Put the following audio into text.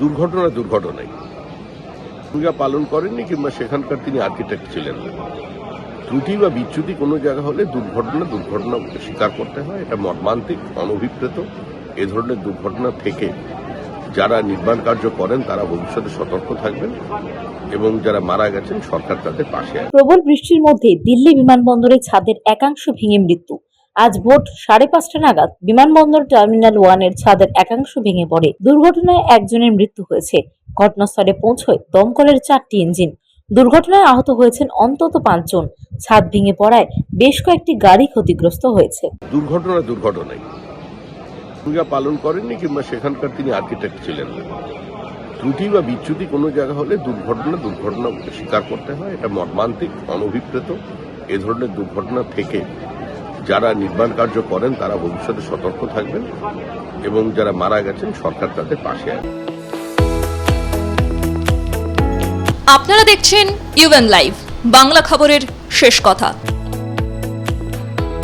দুর্ঘটনা দুর্ঘটনাই ভূমিকা পালন করেননি কিংবা সেখানকার তিনি আর্কিটেক্ট ছিলেন ত্রুটি বা বিচ্যুতি কোনো জায়গা হলে দুর্ঘটনা দুর্ঘটনা স্বীকার করতে হয়। এটা মর্মান্তিক, অনভিপ্রেত। এ ধরনের দুর্ঘটনা থেকে যারা নির্মাণ কার্য করেন, তারা ভবিষ্যতে সতর্ক থাকবেন এবং যারা মারা গেছেন, সরকার তাদের পাশে প্রবল বৃষ্টির মধ্যে দিল্লি বিমানবন্দরের ছাদের একাংশ ভেঙে মৃত্যু। আজ ভোট সাড়ে পাঁচটা নাগাদ বিমানবন্দর টার্মিনাল ওয়ানের ছাদের একাংশ ভেঙে পড়ে। দুর্ঘটনায় একজনের মৃত্যু হয়েছে। ঘটনাস্থলে পৌঁছয় দমকলের চারটি ইঞ্জিন। দুর্ঘটনায় আহত হয়েছেন অন্তত পাঁচজন। ছাদ ভেঙে পড়ায় বেশ কয়েকটি গাড়ি ক্ষতিগ্রস্ত হয়েছে। দুর্ঘটনা দুর্ঘটনায়। ভূমিকা পালন করেননি কিংবা সেখানকার তিনি আর্কিটেক্ট ছিলেন। ত্রুটি বা বিচ্যুতি কোনো জায়গা হলে দুর্ঘটনা দুর্ঘটনা স্বীকার করতে হয়। এটা মর্মান্তিক, অনভিপ্রেত। এ ধরনের দুর্ঘটনা থেকে যারা নির্মাণ কার্য করেন, তারা ভবিষ্যতে সতর্ক থাকবেন এবং যারা মারা গেছেন, সরকার তাদের পাশে আছে আপনারা দেখছেন ইউএন লাইভ বাংলা খবরের শেষ কথা।